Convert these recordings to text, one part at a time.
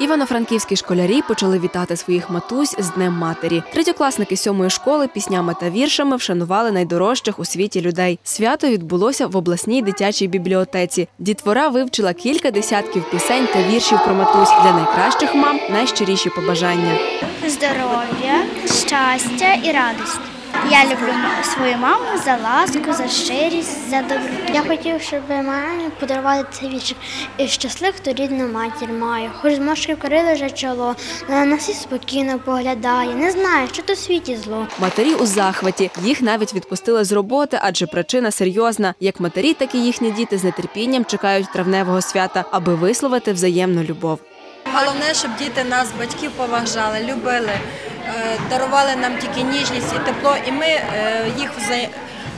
Івано-франківські школярі почали вітати своїх матусь з Днем матері. Третьокласники сьомої школи піснями та віршами вшанували найдорожчих у світі людей. Свято відбулося в обласній дитячій бібліотеці. Дітвора вивчила кілька десятків пісень та віршів про матусь для найкращих мам найщиріші побажання. здоров'я, щастя і радості. Я люблю свою маму за ласку, за щирість, за доброту. Я хотів, щоб мамі подарували цей віршик. І щаслив, хто рідну матір має. Хоч зморшки вкрили вже чоло, на нас і спокійно поглядає. Не знає, що то в світі зло. Матері у захваті. Їх навіть відпустили з роботи, адже причина серйозна. Як матері, так і їхні діти з нетерпінням чекають травневого свята, аби висловити взаємну любов. Головне, щоб діти нас, батьків, поважали, любили, дарували нам тільки ніжність і тепло, і ми е, їх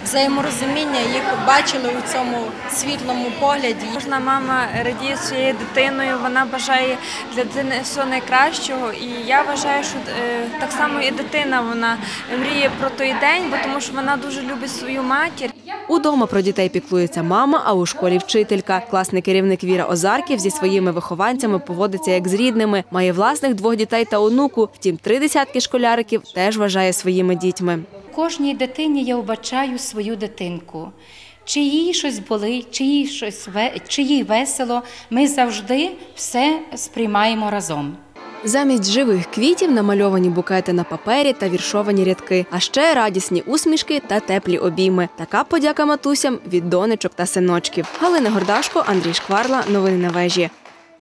взаєморозуміння, їх бачили у цьому світлому погляді. Кожна мама радіє своєю дитиною, вона бажає для дитини всього найкращого. І я вважаю, що е, так само і дитина вона мріє про той день, бо тому що вона дуже любить свою матір. Удома про дітей піклується мама, а у школі вчителька. Класний керівник Віра Озарків зі своїми вихованцями поводиться як з рідними. Має власних двох дітей та онуку. Втім, три десятки школяриків теж вважає своїми дітьми. Кожній дитині я вбачаю свою дитинку. Чи їй щось болить, чи їй щось чи їй весело, ми завжди все сприймаємо разом. Замість живих квітів намальовані букети на папері та віршовані рядки, а ще радісні усмішки та теплі обійми. Така подяка матусям від донечок та синочків. Галина Гордашко, Андрій Шкварла. Новини на вежі.